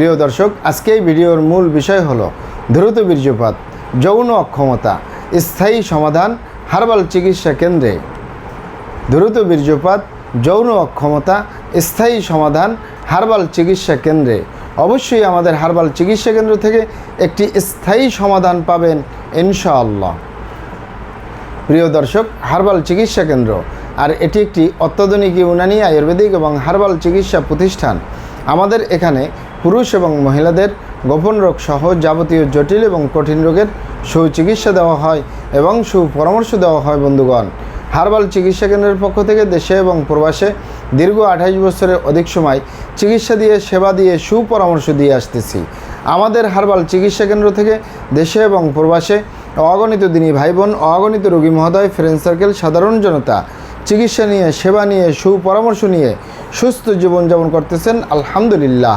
প্রিয় দর্শক, আজকে এই ভিডিওর মূল বিষয় হলো দ্রুত বীর্যপাত, যৌন অক্ষমতা, স্থায়ী সমাধান, হারবাল চিকিৎসা কেন্দ্রে। দ্রুত বীর্যপাত, যৌন অক্ষমতা, স্থায়ী সমাধান, হারবাল চিকিৎসা কেন্দ্রে। অবশ্যই আমাদের হারবাল চিকিৎসা কেন্দ্র থেকে একটি স্থায়ী সমাধান পাবেন ইনশাআল্লাহ। প্রিয় দর্শক, হার্বাল চিকিৎসা কেন্দ্র, আর এটি একটি অত্যাধুনিক ইউনানি আয়ুর্বেদিক এবং হার্বাল চিকিৎসা প্রতিষ্ঠান। আমাদের এখানে পুরুষ এবং মহিলাদের গোপন রোগ সহ যাবতীয় জটিল এবং কঠিন রোগের সুচিকিৎসা দেওয়া হয় এবং সুপরামর্শ দেওয়া হয় বন্ধুগণ। হার্বাল চিকিৎসা কেন্দ্রের পক্ষ থেকে দেশে এবং প্রবাসে দীর্ঘ আঠাইশ বছরের অধিক সময় চিকিৎসা দিয়ে, সেবা দিয়ে, সুপরামর্শ দিয়ে আসতেছি। আমাদের হার্বাল চিকিৎসা কেন্দ্র থেকে দেশে এবং প্রবাসে অগণিত দিনী ভাই বোন অগণিত রোগী মহোদয়, ফ্রেন্ড সার্কেল, সাধারণ জনতা চিকিৎসা নিয়ে, সেবা নিয়ে, সুপরামর্শ নিয়ে সুস্থ জীবনযাপন করতেছেন, আলহামদুলিল্লাহ।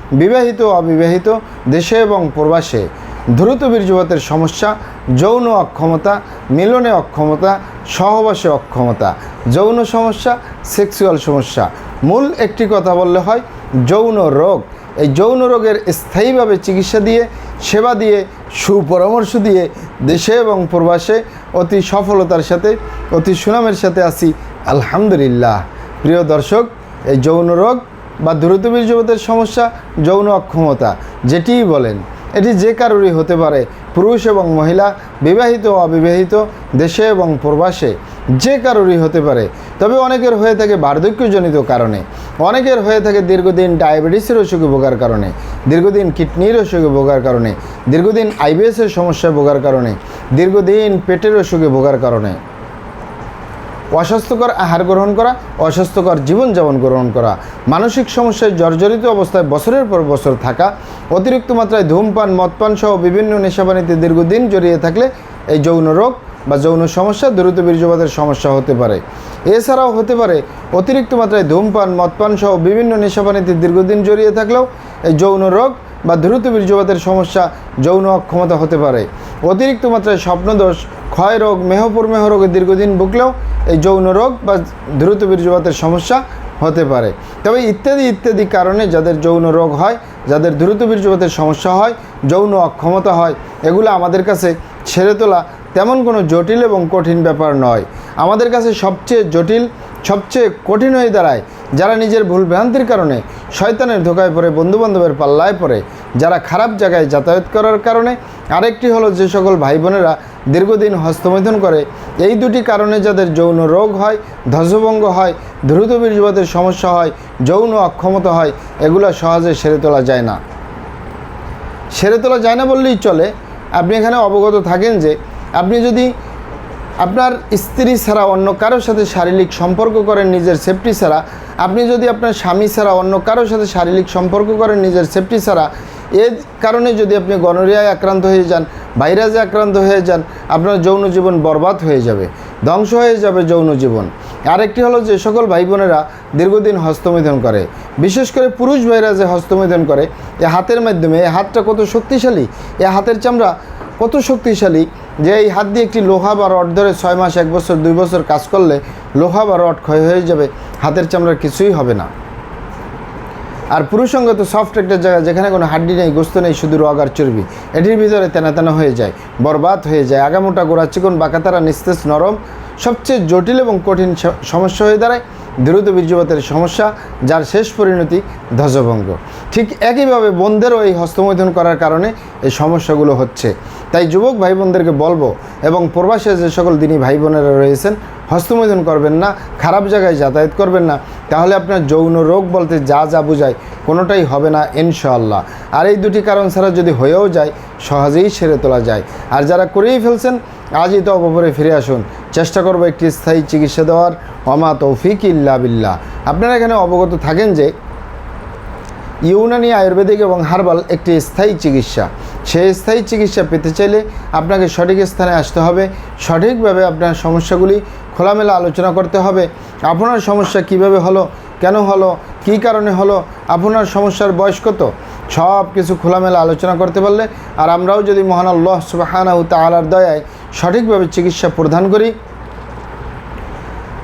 বিবাহিত অবিবাহিত দেশে এবং প্রবাসে। দ্রুত বীর্যপাতের সমস্যা, যৌন অক্ষমতা, মিলনে অক্ষমতা, সহবাসে অক্ষমতা। যৌন সমস্যা, সেক্সুয়াল সমস্যা। মূল একটি কথা বললে হয়, যৌন রোগ। এই যৌন রোগের স্থায়ীভাবে চিকিৎসা দিয়ে, সেবা দিয়ে, সুপরামর্শ দিয়ে দেশে এবং প্রবাসে অতি সফলতার সাথে, অতি সুনামের সাথে আসি আলহামদুলিল্লাহ। প্রিয় দর্শক, এই যৌন রোগ বা দ্রুত বীর্যপাতের সমস্যা, যৌন অক্ষমতা, যেটিই বলেন, এটি যে কারোরই হতে পারে, পুরুষ এবং মহিলা, বিবাহিত ও অবিবাহিত, দেশে এবং প্রবাসে, যে কারোরই হতে পারে। তবে অনেকের হয়ে থাকে বার্ধক্যজনিত কারণে। অনেকের হয়ে থাকে দীর্ঘদিন ডায়াবেটিসের অসুখে ভোগার কারণে, দীর্ঘদিন কিডনির অসুখে ভোগার কারণে, দীর্ঘদিন আইবিএসের সমস্যায় ভোগার কারণে, দীর্ঘদিন পেটের অসুখে ভোগার কারণে। অস্বাস্থ্যকর আহার গ্রহণ করা, অস্বাস্থ্যকর জীবনযাপন গ্রহণ করা, মানসিক সমস্যায় জর্জরিত অবস্থায় বছরের পর বছর থাকা, অতিরিক্ত মাত্রায় ধূমপান, মদপান সহ বিভিন্ন নেশাবানিতে দীর্ঘদিন জড়িয়ে থাকলে এই যৌন রোগ বা যৌন সমস্যা দ্রুত বীর্যপাতের সমস্যা হতে পারে। এছাড়াও হতে পারে অতিরিক্ত মাত্রায় ধূমপান, মদপান সহ বিভিন্ন নেশাবানিতে দীর্ঘদিন জড়িয়ে থাকলেও এই যৌন রোগ বা দ্রুত বীর্যপাতের সমস্যা যৌন অক্ষমতা হতে পারে। অতিরিক্ত মাত্রায় স্বপ্নদোষ, ক্ষয় রোগ, মেহপুর মেহ রোগে দীর্ঘদিন ভুগলেও এই যৌন রোগ বা দ্রুত বীর্যপাতের সমস্যা হতে পারে। তবে ইত্যাদি ইত্যাদি কারণে যাদের যৌন রোগ হয়, যাদের দ্রুত বীর্যপাতের সমস্যা হয়, যৌন অক্ষমতা হয়, এগুলো আমাদের কাছে ছেড়ে তোলা তেমন কোনো জটিল এবং কঠিন ব্যাপার নয়। আমাদের কাছে সবচেয়ে জটিল, সবচেয়ে কঠিন হয়ে দাঁড়ায় যারা নিজের ভুল ভ্রান্তির কারণে শয়তানের ধোকায় পড়ে, বন্ধুবান্ধবের পাল্লায় পড়ে, যারা খারাপ জায়গায় যাতায়াত করার কারণে, আরেকটি হলো যে সকল ভাই বোনেরা দীর্ঘদিন হস্তমৈথুন করে, এই দুটি কারণে যাদের যৌন রোগ হয় ধ্বজভঙ্গ হয়, দ্রুত বীর্যপাতের সমস্যা হয়, যৌন অক্ষমতা হয়, এগুলো সহজে সেরে তোলা যায় না। সেরে তোলা যায় না বললেই চলে। আপনি এখানে অবগত থাকেন যে, আপনি যদি আপনার স্ত্রী ছাড়া অন্য কারোর সাথে শারীরিক সম্পর্ক করেন, নিজের সেফটি ছাড়া আপনি যদি আপনার স্বামী ছাড়া অন্য কারোর সাথে শারীরিক সম্পর্ক করেন, নিজের সেফটি ছাড়া এর কারণে যদি আপনি গনোরিয়ায় আক্রান্ত হয়ে যান, ভাইরাসে আক্রান্ত হয়ে যান, আপনার যৌন জীবন বরবাদ হয়ে যাবে, ধ্বংস হয়ে যাবে যৌন জীবন। আরেকটি হলো যে সকল ভাই বোনেরা দীর্ঘদিন হস্তমিথন করে, বিশেষ করে পুরুষ ভাইরা যে হস্তমিথন করে, এ হাতের মাধ্যমে এই হাতটা কত শক্তিশালী, এ হাতের চামড়া কত শক্তিশালী যে এই হাত দিয়ে একটি লোহা বা রড ধরে ছয় মাস, এক বছর, দুই বছর কাজ করলে লোহা বা রড ক্ষয় হয়ে যাবে। হাতের চামড়ার কিছুই হবে না। আর পুরুষঙ্গ তো সফট একটা জায়গা যেখানে কোনো হাড্ডি নেই, গোস্ত নেই, শুধু রগ আর চর্বি। এটির ভিতরে তেনা তেনা হয়ে যায়, বরবাদ হয়ে যায়, আগামোটা গোড়া চিকন বাঁকাতারা নিস্তেজ, নরম, সবচেয়ে জটিল এবং কঠিন সমস্যা হয়ে দাঁড়ায় দ্রুত বীর্যপাতের সমস্যা, যার শেষ পরিণতি ধ্বজভঙ্গ। ঠিক একইভাবে বোনদেরও এই হস্তমৈথুন করার কারণে এই সমস্যাগুলো হচ্ছে। তাই যুবক ভাই বোনদেরকে বলব এবং প্রবাসে যে সকল দিনী ভাই বোনেরা রয়েছেন হস্তমৈথুন করবেন না, খারাপ জায়গায় যাতায়াত করবেন না, তাহলে আপনার যৌন রোগ বলতে যা যা বোঝায় কোনোটাই হবে না ইনশাআল্লাহ। আর এই দুটি কারণ ছাড়া যদি হয়েও যায়, সহজেই সেরে তোলা যায়। আর যারা করেই ফেলছেন, আজই তো অপরে ফিরে আসুন। চেষ্টা করব একটি স্থায়ী চিকিৎসা দেওয়ার। অমা তৌফিক ইল্লা বিল্লাহ। আপনারা এখানে অবগত থাকেন যে, ইউনানি আয়ুর্বেদিক এবং হার্বাল একটি স্থায়ী চিকিৎসা। সেই স্থায়ী চিকিৎসা পেতে চাইলে আপনাকে সঠিক স্থানে আসতে হবে। সঠিকভাবে আপনার সমস্যাগুলি খোলামেলা আলোচনা করতে হবে। আপনার সমস্যা কীভাবে হলো? কেন হলো? কি কারণে হলো? আপনার সমস্যার বয়স কত? সব কিছু খোলামেলা আলোচনা করতে পারলে, আর আমরাও যদি মহান আল্লাহ সুবাহানাহু তালার দয়ায় সঠিকভাবে চিকিৎসা প্রদান করি